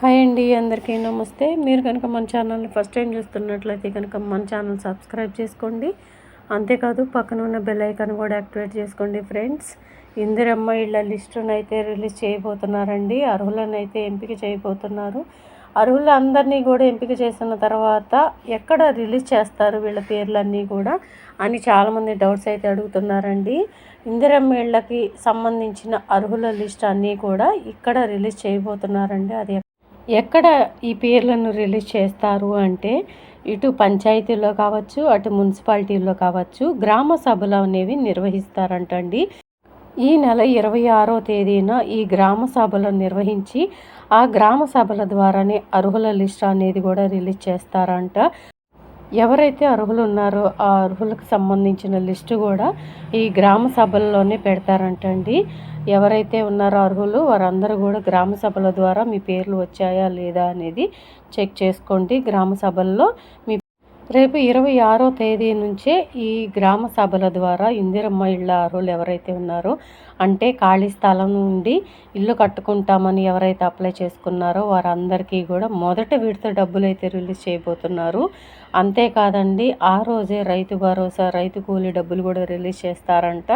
Hi అండి అందరికీ నమస్తే. మీరు కనుక మన ఛానల్ని ఫస్ట్ టైం చూస్తున్నట్లయితే కనుక మన ఛానల్ సబ్స్క్రైబ్ చేసుకోండి. అంతేకాదు పక్కన ఉన్న బెల్ ఐకాన్ కూడా యాక్టివేట్ చేసుకోండి ఫ్రెండ్స్. ఇందిరమ్మ ఇళ్ళ లిస్టును అయితే రిలీజ్ చేయబోతున్నారండి. అర్హులను అయితే ఎంపిక చేయబోతున్నారు. అర్హులందరినీ కూడా ఎంపిక చేసిన తర్వాత ఎక్కడ రిలీజ్ చేస్తారు వీళ్ళ పేర్లన్నీ కూడా అని చాలామంది డౌట్స్ అయితే అడుగుతున్నారండి. ఇందిరమ్మ ఇళ్ళకి సంబంధించిన అర్హుల లిస్ట్ అన్నీ కూడా ఇక్కడ రిలీజ్ చేయబోతున్నారండి. అది ఎక్కడ ఈ పేర్లను రిలీజ్ చేస్తారు అంటే ఇటు పంచాయతీలో కావచ్చు అటు మున్సిపాలిటీలో కావచ్చు గ్రామ సభలు అనేవి నిర్వహిస్తారంటండి. ఈ నెల ఇరవై ఆరో తేదీన ఈ గ్రామ సభలు నిర్వహించి ఆ గ్రామ సభల ద్వారానే అర్హుల లిస్ట్ అనేది కూడా రిలీజ్ చేస్తారంట. ఎవరైతే అర్హులు ఉన్నారో ఆ అర్హులకు సంబంధించిన లిస్టు కూడా ఈ గ్రామ సభల్లోనే పెడతారంటండి. ఎవరైతే ఉన్నారో అర్హులు వారందరూ కూడా గ్రామ సభల ద్వారా మీ పేర్లు వచ్చాయా లేదా అనేది చెక్ చేసుకోండి. గ్రామ సభల్లో మీ రేపు ఇరవై ఆరో తేదీ నుంచే ఈ గ్రామ సభల ద్వారా ఇందిరమ్మ ఇళ్ళ అర్హులు ఎవరైతే ఉన్నారో అంటే ఖాళీ స్థలం నుండి ఇల్లు కట్టుకుంటామని ఎవరైతే అప్లై చేసుకున్నారో వారందరికీ కూడా మొదట విడత డబ్బులు అయితే రిలీజ్ చేయబోతున్నారు. అంతేకాదండి ఆ రోజే రైతు భరోసా రైతు కూలీ డబ్బులు కూడా రిలీజ్ చేస్తారంట.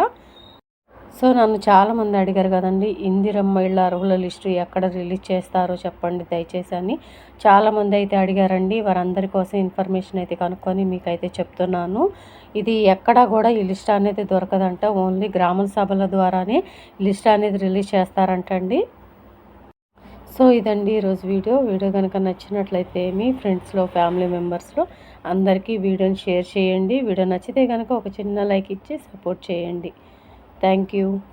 సో నన్ను చాలామంది అడిగారు కదండి ఇందిరమ్మ ఇళ్ళ అర్హుల లిస్టు ఎక్కడ రిలీజ్ చేస్తారో చెప్పండి దయచేసి అని. చాలామంది అయితే అడిగారండి వారందరి కోసం ఇన్ఫర్మేషన్ అయితే కనుక్కొని మీకైతే చెప్తున్నాను. ఇది ఎక్కడా కూడా ఈ లిస్ట్ అనేది దొరకదంట ఓన్లీ గ్రామ సభల ద్వారానే లిస్ట్ అనేది రిలీజ్ చేస్తారంటండి. సో ఇదండి ఈరోజు వీడియో. వీడియో కనుక నచ్చినట్లయితే మీ ఫ్రెండ్స్లో ఫ్యామిలీ మెంబర్స్లో అందరికీ వీడియోని షేర్ చేయండి. వీడియో నచ్చితే కనుక ఒక చిన్న లైక్ ఇచ్చి సపోర్ట్ చేయండి. Thank you.